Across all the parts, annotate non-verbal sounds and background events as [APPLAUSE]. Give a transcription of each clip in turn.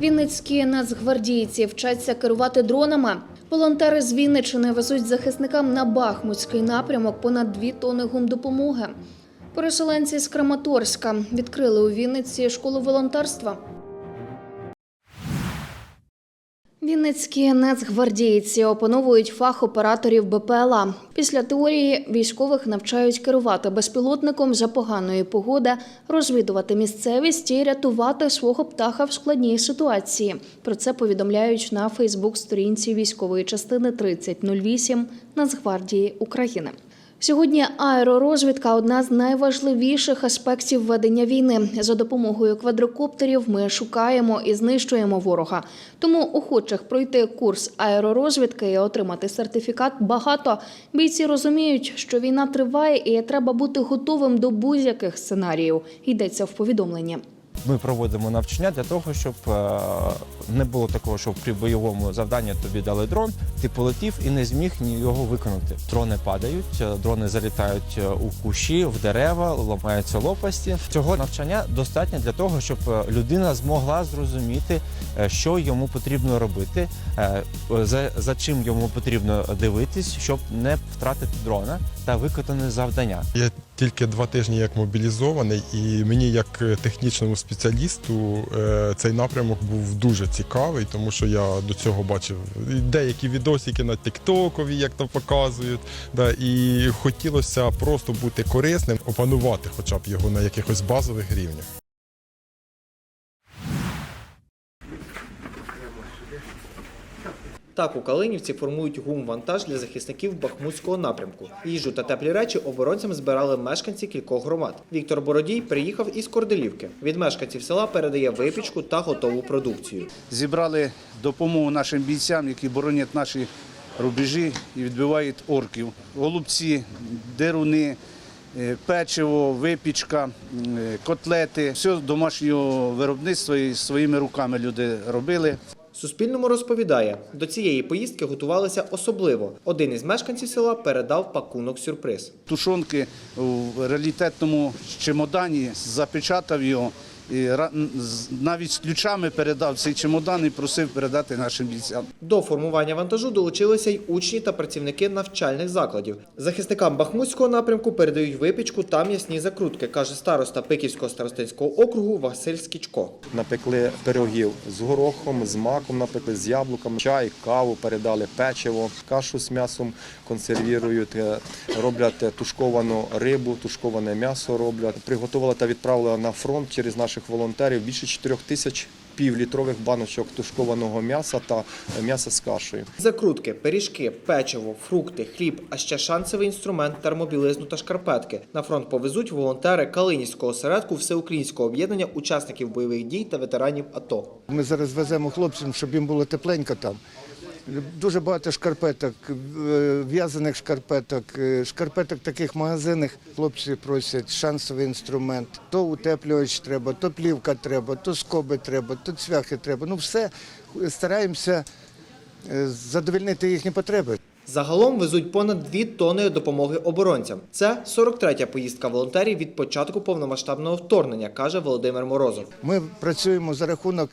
Вінницькі нацгвардійці вчаться керувати дронами. Волонтери з Вінничини везуть захисникам на Бахмутський напрямок понад дві тони гумдопомоги. Переселенці з Краматорська відкрили у Вінниці школу волонтерства. Вінницькі нацгвардійці опановують фах операторів БПЛА. Після теорії військових навчають керувати безпілотником за поганої погоди, розвідувати місцевість і рятувати свого птаха в складній ситуації. Про це повідомляють на Фейсбук-сторінці військової частини 3008 Нацгвардії України. Сьогодні аеророзвідка одна з найважливіших аспектів ведення війни. За допомогою квадрокоптерів ми шукаємо і знищуємо ворога. Тому охочих пройти курс аеророзвідки і отримати сертифікат багато. Бійці розуміють, що війна триває і треба бути готовим до будь-яких сценаріїв. Йдеться в повідомленні. Ми проводимо навчання для того, щоб е, не було такого, що при бойовому завданні тобі дали дрон, ти полетів і не зміг ні його виконати. Дрони падають, е, дрони залітають е, у кущі, в дерева, ламаються лопасті. Цього навчання достатньо для того, щоб людина змогла зрозуміти, що йому потрібно робити, за, за чим йому потрібно дивитись, щоб не втратити дрона та виконати завдання. Я тільки два тижні як мобілізований, і мені, як е, технічному спеціалісту, е, цей напрямок був дуже цікавий, тому що я до цього бачив деякі відосики на Тіктокові, як то показують. Да, і хотілося просто бути корисним, опанувати хоча б його на якихось базових рівнях. Так, у Калинівці формують гум-вантаж для захисників Бахмутського напрямку. Їжу та теплі речі оборонцям збирали мешканці кількох громад. Віктор Бородій приїхав із Корделівки. Від мешканців села передає випічку та готову продукцію. зібрали допомогу нашим бійцям, які боронять наші рубежі і відбивають орків. Голубці, деруни, е, печиво, випічка, котлети. Все домашнього виробництва і своїми руками люди робили. Суспільному розповідає, до цієї поїздки готувалися особливо. Один із мешканців села передав пакунок сюрприз. Тушонки в реалітетному чемодані, запечатав його. І ра- навіть з ключами передав цей чемодан і просив передати нашим бійцям. До формування вантажу долучилися й учні та працівники навчальних закладів. Захисникам Бахмутського напрямку передають випічку та м'ясні закрутки, каже староста Пиківського старостинського округу Василь Скічко. Напекли пирогів з горохом, з маком, напекли з яблуками, чай, каву передали, печиво, кашу з м'ясом консервірують, е, роблять тушковану рибу, тушковане м'ясо роблять. Приготували та відправили на фронт через наших волонтерів більше 4 тисяч півлітрових баночок тушкованого м'яса та е, м'яса з кашею. Закрутки, пиріжки, печиво, фрукти, хліб, а ще шансовий інструмент, термобілизну та шкарпетки. На фронт повезуть волонтери Калинівського осередку Всеукраїнського об'єднання учасників бойових дій та ветеранів АТО. Ми зараз веземо хлопцям, щоб їм було тепленько там. Дуже багато шкарпеток, е, в'язаних шкарпеток, е, шкарпеток таких магазинних. Хлопці просять шансовий інструмент. То утеплювач треба, то плівка треба, то скоби треба, то цвяхи треба. Ну все стараємося е, задовольнити їхні потреби. Загалом везуть понад 2 тонни допомоги оборонцям. Це 43-я поїздка волонтерів від початку повномасштабного вторгнення, каже Володимир Морозов. Ми працюємо за рахунок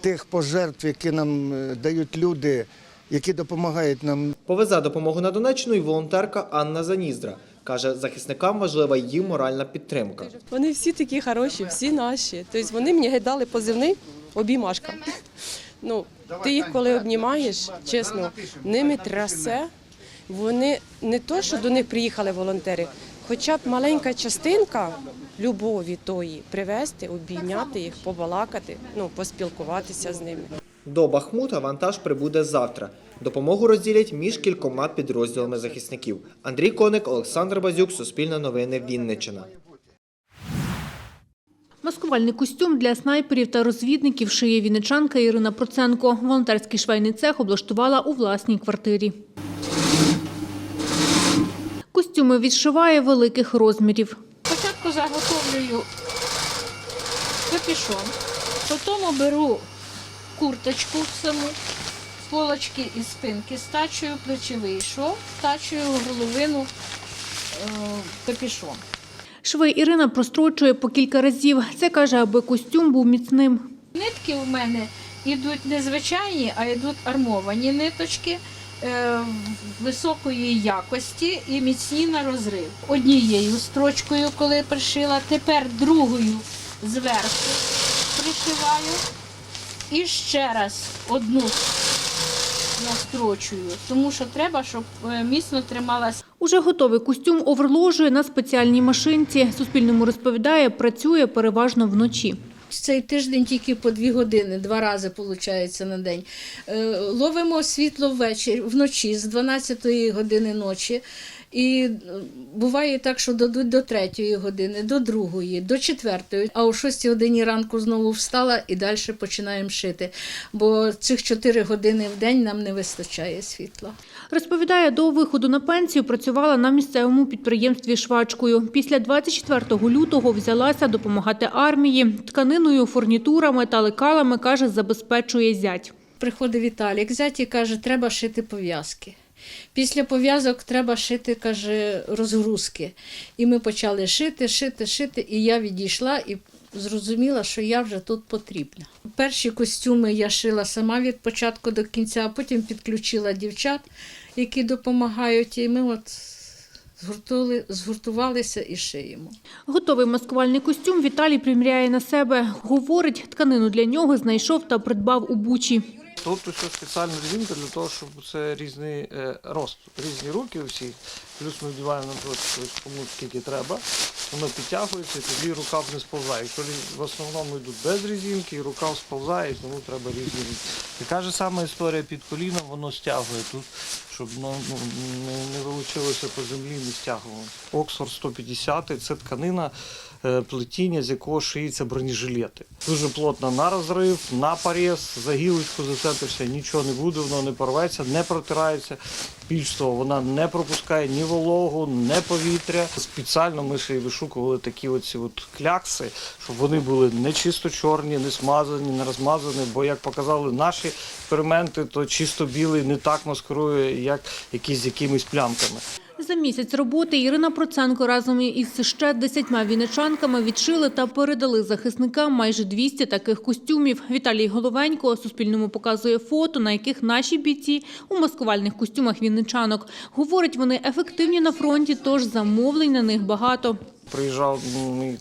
тих пожертв, які нам дають люди, які допомагають нам Повезе допомогу на Донеччину і волонтерка Анна Заніздра. Каже, захисникам важлива її моральна підтримка. Вони всі такі хороші, всі наші. Тобто вони мені дали позивний обіймашка. [LAUGHS] Ну, ти їх коли обнімаєш, чесно, ними трясе. Вони не то, що до них приїхали волонтери, хоча б маленька частинка любові тої привезти, обійняти їх, побалакати, ну, поспілкуватися з ними. До Бахмута вантаж прибуде завтра. Допомогу розділять між кількома підрозділами захисників. Андрій Коник, Олександр Базюк, Суспільне новини, Вінниччина. Маскувальний костюм для снайперів та розвідників шиє вінничанка Ірина Проценко. Волонтерський швейний цех облаштувала у власній квартирі. Костюми відшиває великих розмірів. Спочатку заготовлюю капюшон, потім беру курточку саму, полочки і спинки, стачую плечовий шов, стачую горловину е, капюшон. Шви Ірина прострочує по кілька разів. Це каже, аби костюм був міцним. Нитки у мене йдуть не звичайні, а йдуть армовані ниточки е, високої якості і міцні на розрив. Однією строчкою, коли пришила, тепер другою зверху пришиваю. І ще раз одну настрочую, тому що треба, щоб е, міцно трималась Уже готовий костюм оверложує на спеціальній машинці. Суспільному розповідає, працює переважно вночі. Цей тиждень тільки по дві години, два рази виходить на день. Е, Ловимо світло ввечері, вночі з 12 години ночі. І е, буває так, що дадуть до 3 години, до 2, до 4, а о 6 годині ранку знову встала і далі починаємо шити. Бо цих 4 години в день нам не вистачає світла. Розповідає, до виходу на пенсію працювала на місцевому підприємстві швачкою. Після 24 лютого взялася допомагати армії. Тканиною, фурнітурами та лекалами, каже, забезпечує зять. Приходить Віталік, зять і каже, треба шити пов'язки. Після пов'язок треба шити, каже, розгрузки. І ми почали шити, шити, шити, і я відійшла і зрозуміла, що я вже тут потрібна. Перші костюми я шила сама від початку до кінця, а потім підключила дівчат, які допомагають, і ми от згуртували, згуртувалися і шиємо. Готовий маскувальний костюм Віталій приміряє на себе. Говорить, тканину для нього знайшов та придбав у Бучі. Тут усе спеціальна резинка для того, щоб це різний е, рост, різні руки у всіх. Плюс ми вдіваємо кому скільки треба, воно підтягується, і тоді рукав не сповзає. Якщо в основному йдуть без резинки, і рукав сповзає, тому треба руки. Така ж сама історія під коліном, воно стягує тут, щоб ну, ну, не, вилучилося по землі, не стягувало. Оксфорд 150 це тканина е, плетіння, з якого шиються бронежилети. Дуже плотно на розрив, на поріз, за гілочку зацепишся, нічого не буде, воно не порветься, не протирається. Того, вона не пропускає ні вологу, ні повітря. Спеціально ми ще й вишукували такі оці от клякси, щоб вони були не чисто чорні, не смазані, не розмазані. Бо як показали наші експерименти, то чисто білий не так маскирує, як якісь з якимись плямками. За місяць роботи Ірина Проценко разом із ще десятьма віничанками відшили та передали захисникам майже 200 таких костюмів. Віталій Головенько Суспільному показує фото, на яких наші бійці у маскувальних костюмах вінничанок. Говорить, вони ефективні на фронті, тож замовлень на них багато. приїжджав мій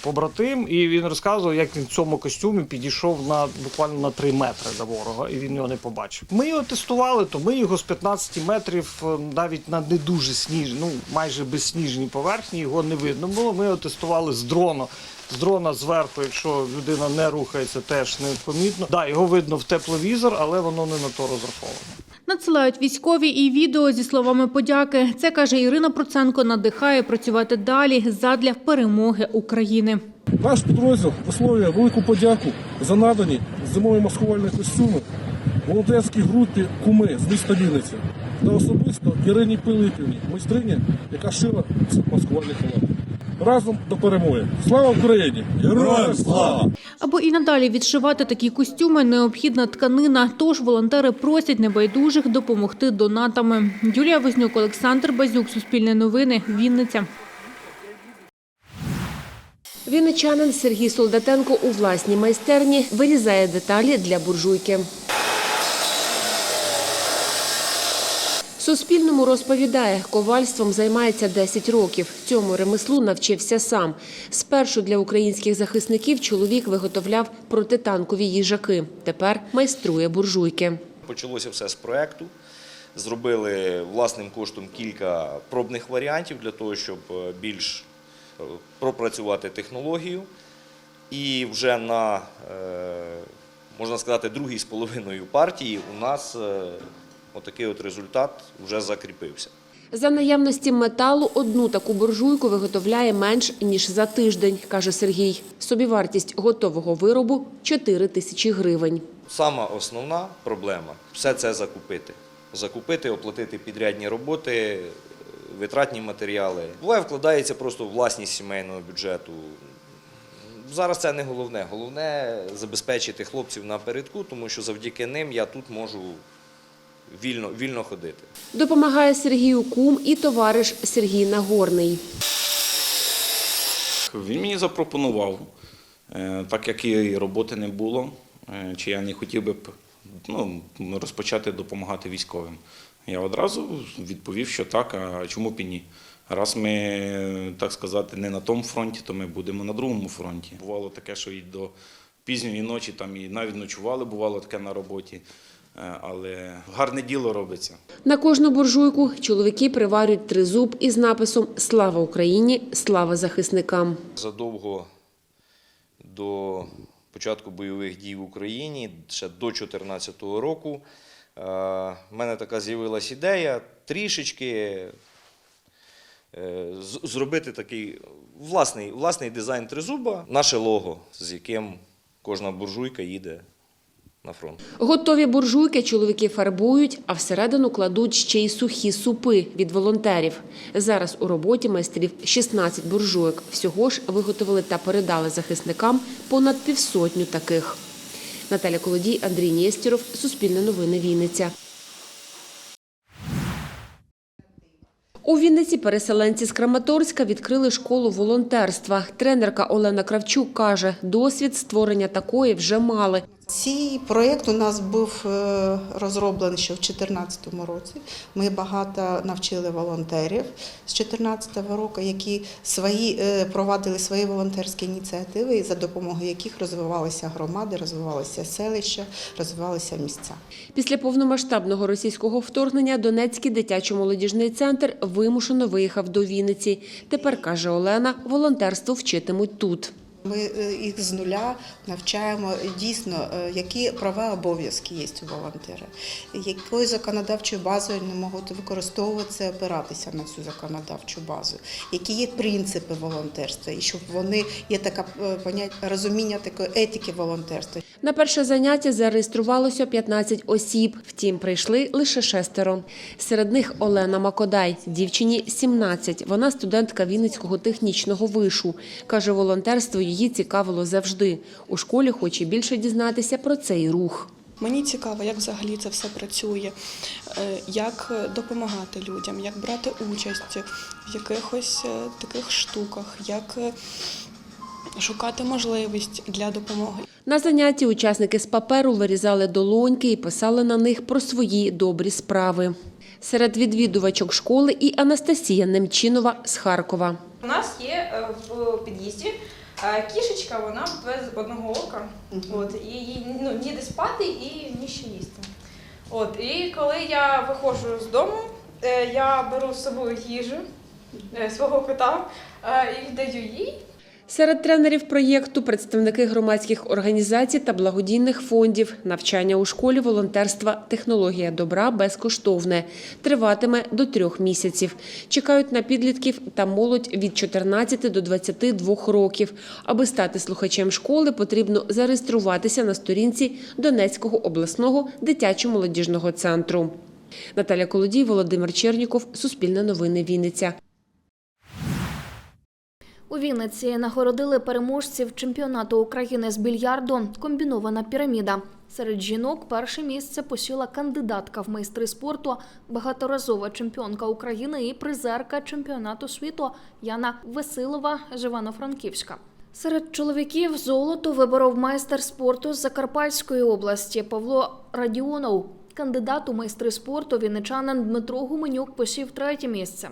побратим, і він розказував, як він в цьому костюмі підійшов на буквально на 3 метри до ворога, і він його не побачив. Ми його тестували, то ми його з 15 метрів е, навіть на не дуже сніжні, ну майже безсніжній поверхні його не видно було. Ми його тестували з дрона. З дрона зверху, якщо людина не рухається, теж не помітно. Да, його видно в тепловізор, але воно не на то розраховане. Надсилають військові і відео зі словами подяки. Це, каже Ірина Проценко, надихає працювати далі задля перемоги України. Наш підрозділ висловлює велику подяку за надані зимові маскувальні костюми волонтерській групі Куми з міста Вінниці та особисто Ірині Пилипівні, майстрині, яка шила ці маскувальні халати. Разом до перемоги. Слава Україні! Героям слава! Аби і надалі відшивати такі костюми, необхідна тканина. Тож волонтери просять небайдужих допомогти донатами. Юлія Вознюк, Олександр Базюк, Суспільне новини, Вінниця. Вінничанин Сергій Солдатенко у власній майстерні вирізає деталі для буржуйки. Суспільному розповідає, ковальством займається 10 років. Цьому ремеслу навчився сам. Спершу для українських захисників чоловік виготовляв протитанкові їжаки. Тепер майструє буржуйки. Почалося все з проекту. Зробили власним коштом кілька пробних варіантів для того, щоб е, більш е, пропрацювати технологію. І вже на, е, можна сказати, другій з половиною партії у нас отакий от результат вже закріпився. За наявності металу одну таку буржуйку виготовляє менш ніж за тиждень, каже Сергій. Собівартість готового виробу 4 тисячі гривень. Сама основна проблема все це закупити. Закупити, оплатити підрядні роботи, витратні матеріали. Буває, вкладається просто в власність сімейного бюджету. Зараз це не головне. Головне забезпечити хлопців напередку, тому що завдяки ним я тут можу вільно, вільно ходити. Допомагає Сергію кум і товариш Сергій Нагорний. Він мені запропонував, е, так як і роботи не було, е, чи я не хотів би ну, розпочати допомагати військовим. Я одразу відповів, що так, а чому б і ні? Раз ми, так сказати, не на тому фронті, то ми будемо на другому фронті. Бувало таке, що і до пізньої ночі там і навіть ночували, бувало таке на роботі. Е, Але гарне діло робиться. На кожну буржуйку чоловіки приварюють тризуб із написом «Слава Україні! Слава захисникам!». Задовго до початку бойових дій в Україні, ще до 2014 року, е, в мене така з'явилась ідея трішечки е, зробити такий власний, власний дизайн тризуба, наше лого, з яким кожна буржуйка їде на фронт. Готові буржуйки чоловіки фарбують, а всередину кладуть ще й сухі супи від волонтерів. Зараз у роботі майстрів 16 буржуйок. Всього ж виготовили та передали захисникам понад півсотню таких. Наталя Колодій, Андрій Нєстєров, Суспільне новини Вінниця. У Вінниці переселенці з Краматорська відкрили школу волонтерства. Тренерка Олена Кравчук каже, досвід створення такої вже мали. Цей проєкт у нас був е, розроблений ще в 2014 році. Ми багато навчили волонтерів з 2014 року, які свої, е, провадили свої волонтерські ініціативи, за допомогою яких розвивалися громади, розвивалися селища, розвивалися місця. Після повномасштабного російського вторгнення Донецький дитячо-молодіжний центр вимушено виїхав до Вінниці. Тепер, каже Олена, волонтерство вчитимуть тут. Ми е, їх з нуля навчаємо дійсно, е, які права обов'язки є у волонтера, якою законодавчою базою вони можуть використовуватися, опиратися на цю законодавчу базу, які є принципи волонтерства, і щоб вони є така поняття розуміння такої етики волонтерства. На перше заняття зареєструвалося 15 осіб, втім прийшли лише шестеро. Серед них Олена Макодай, дівчині 17. Вона студентка Вінницького технічного вишу. Каже, волонтерство її цікавило завжди. У школі хоче більше дізнатися про цей рух. Мені цікаво, як взагалі це все працює, е, як допомагати людям, як брати участь в якихось е, таких штуках, як е, шукати можливість для допомоги. На занятті учасники з паперу вирізали долоньки і писали на них про свої добрі справи. Серед відвідувачок школи і Анастасія Немчинова з Харкова. У нас є е, в під'їзді е, кішечка, вона без одного ока. От, і їй ну, ніде спати і ні їсти. От, і коли я виходжу з дому, е, я беру з собою їжу свого кота і віддаю їй. Серед тренерів проєкту представники громадських організацій та благодійних фондів. Навчання у школі волонтерства «Технологія добра» безкоштовне. Триватиме до трьох місяців. Чекають на підлітків та молодь від 14 до 22 років. Аби стати слухачем школи, потрібно зареєструватися на сторінці Донецького обласного дитячо-молодіжного центру. Наталя Колодій, Володимир Черніков, Суспільне новини Вінниця. У Вінниці нагородили переможців чемпіонату України з більярду Комбінована піраміда. Серед жінок перше місце посіла кандидатка в майстри спорту, багаторазова чемпіонка України і призерка чемпіонату світу Яна Весилова з Івано-Франківська. Серед чоловіків золото виборов майстер спорту з Закарпатської області Павло Радіонов. Кандидат у майстри спорту вінничанин Дмитро Гуменюк посів третє місце.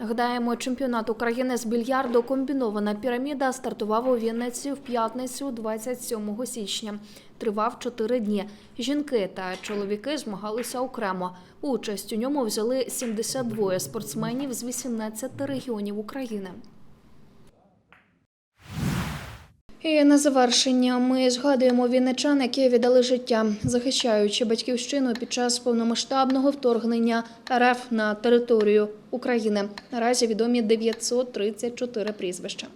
Нагадаємо, чемпіонат України з більярду комбінована піраміда стартував у Вінниці в п'ятницю, 27 січня. Тривав чотири дні. Жінки та чоловіки змагалися окремо. Участь у ньому взяли 72 спортсменів з 18 регіонів України. І на завершення ми згадуємо вінничан, які віддали життя, захищаючи батьківщину під час повномасштабного вторгнення РФ на територію України. Наразі відомі 934 прізвища.